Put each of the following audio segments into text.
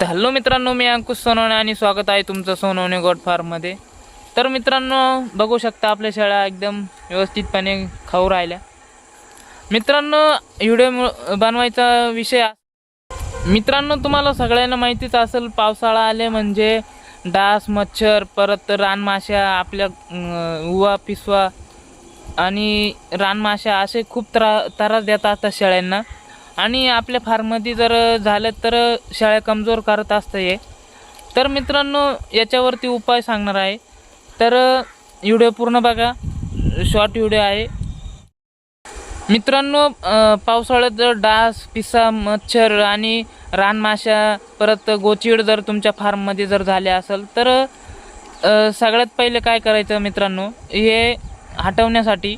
तर हॅलो मित्रांनो मी अंकुश सोनवणे आणि स्वागत आहे तुमचं सोनवणे गोड फार्ममध्ये. तर मित्रांनो बघू शकता आपल्या शाळा एकदम व्यवस्थितपणे खाऊ राहिल्या. मित्रांनो व्हिडिओ मु- बनवायचा विषय मित्रांनो तुम्हाला सगळ्यांना माहितीच असेल पावसाळा आले म्हणजे डास मच्छर परत रानमाश्या आपल्या उवा पिसवा आणि रानमाशा असे खूप त्रा त्रास देतात शेळ्यांना. आणि आपल्या फार्ममध्ये जर झालं तर शाळा कमजोर करत असतं हे. तर मित्रांनो याच्यावरती उपाय सांगणार आहे. तर व्हिडिओ पूर्ण बघा. शॉर्ट व्हिडिओ आहे. मित्रांनो पावसाळ्यात जर डास पिसा मच्छर आणि रानमाशा परत गोचिड जर तुमच्या फार्ममध्ये जर झाले असेल तर सगळ्यात पहिले काय करायचं मित्रांनो? हे हटवण्यासाठी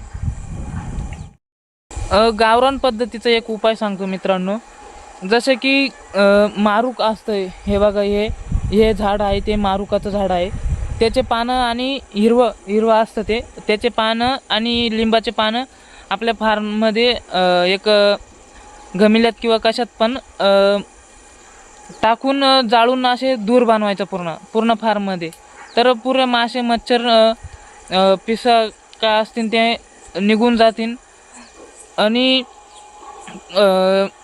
गावरान पद्धतीचा एक उपाय सांगतो मित्रांनो. जसे की मारूक असतं हे बघा हे हे झाड आहे ते मारुकाचं झाड आहे. त्याचे पानं आणि हिरवं हिरवं असतं ते. त्याचे पानं आणि लिंबाचे पानं आपल्या फार्ममध्ये एक गमिल्यात किंवा कशात पण टाकून जाळून असे दूर बनवायचं पूर्ण पूर्ण फार्ममध्ये. तर पूर्ण मासे मच्छर पिसा काय असतील ते निघून जातील. आणि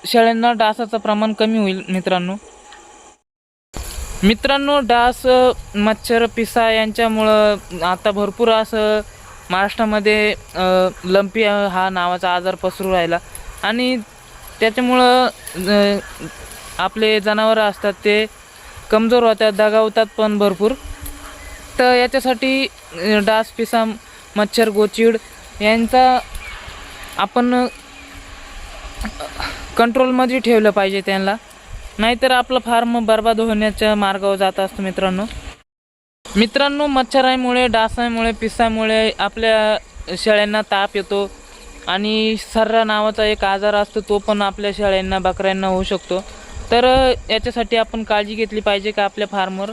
शेळ्यांना डासाचं प्रमाण कमी होईल मित्रांनो. मित्रांनो डास मच्छर पिसा यांच्यामुळं आता भरपूर असं महाराष्ट्रामध्ये लंपी हा नावाचा आजार पसरू राहिला. आणि त्याच्यामुळं आपले जनावरं असतात ते कमजोर होतात दगावतात पण भरपूर. तर याच्यासाठी डास पिसा मच्छर गोचिड यांचा आपण कंट्रोलमध्ये ठेवलं पाहिजे त्यांना. नाहीतर आपलं फार्म बर्बाद होण्याच्या मार्गावर जात असतो मित्रांनो. मित्रांनो मच्छरामुळे डासामुळे पिसामुळे आपल्या शेळ्यांना ताप येतो. आणि सर्रा नावाचा एक आजार असतो तो पण आपल्या शेळ्यांना बकऱ्यांना होऊ शकतो. तर याच्यासाठी आपण काळजी घेतली पाहिजे का आपल्या फार्मवर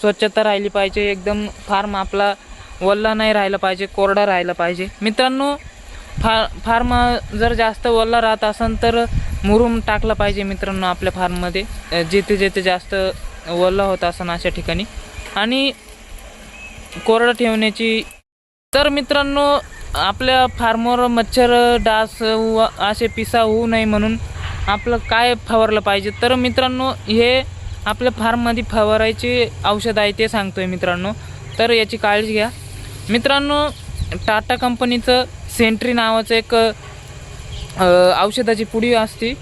स्वच्छता राहिली पाहिजे. एकदम फार्म आपला वल्ला नाही राहिला पाहिजे कोरडा राहिला पाहिजे. मित्रांनो फार फार्म जर जास्त ओला राहत असेल तर मुरुम टाकला पाहिजे मित्रांनो आपल्या फार्ममध्ये. जिथे जिथे जास्त ओला होत असेल अशा ठिकाणी. आणि कोरडं ठेवण्याची तर मित्रांनो आपल्या फार्मवर मच्छर डास व असे पिसा होऊ नये म्हणून आपलं काय फवारलं पाहिजे? तर मित्रांनो हे आपल्या फार्ममध्ये फवारायचे औषध आहे ते सांगतो आहे मित्रांनो. तर याची काळजी घ्या. मित्रांनो टाटा कंपनीचं सेंट्री नावाचं एक औषधाची पुडी असते.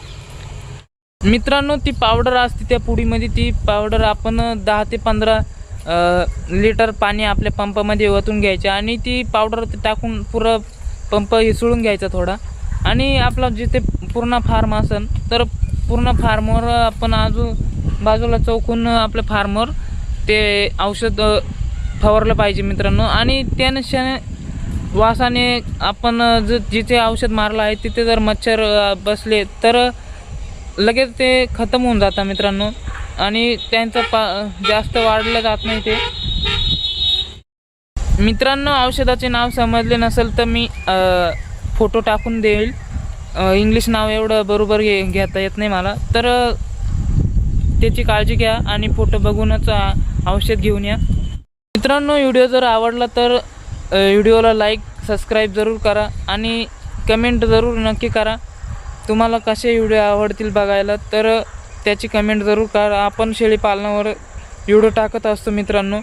मित्रांनो ती पावडर असते त्या पुडीमध्ये. ती पावडर आपण दहा ते पंधरा लिटर पाणी आपल्या पंपामध्ये ओतून घ्यायचे आणि ती पावडर टाकून पुरं पंप हिसळून घ्यायचा थोडा. आणि आपला जिथे पूर्ण फार्म असेल तर पूर्ण फार्मवर आपण आजू बाजूला चौकून आपल्या फार्मवर ते औषध फवारलं पाहिजे मित्रांनो. आणि त्यानुसार वासाने आपण ज जिथे औषध मारलं आहे तिथे जर मच्छर बसले तर लगेच ते खतम होऊन जातात मित्रांनो. आणि त्यांचं पा जास्त वाढलं जात नाही ते. मित्रांनो औषधाचे नाव समजले नसेल तर मी फोटो टाकून देईल. इंग्लिश नाव एवढं बरोबर घे घेता येत नाही मला. तर त्याची काळजी घ्या आणि फोटो बघूनच औषध घेऊन या. मित्रांनो व्हिडिओ जर आवडला तर व्हिडिओला लाईक सबस्क्राईब जरूर करा आणि कमेंट जरूर नक्की करा. तुम्हाला कसे व्हिडिओ आवडतील बघायला तर त्याची कमेंट जरूर करा. आपण शेळी पालनावर व्हिडिओ टाकत असतो मित्रांनो.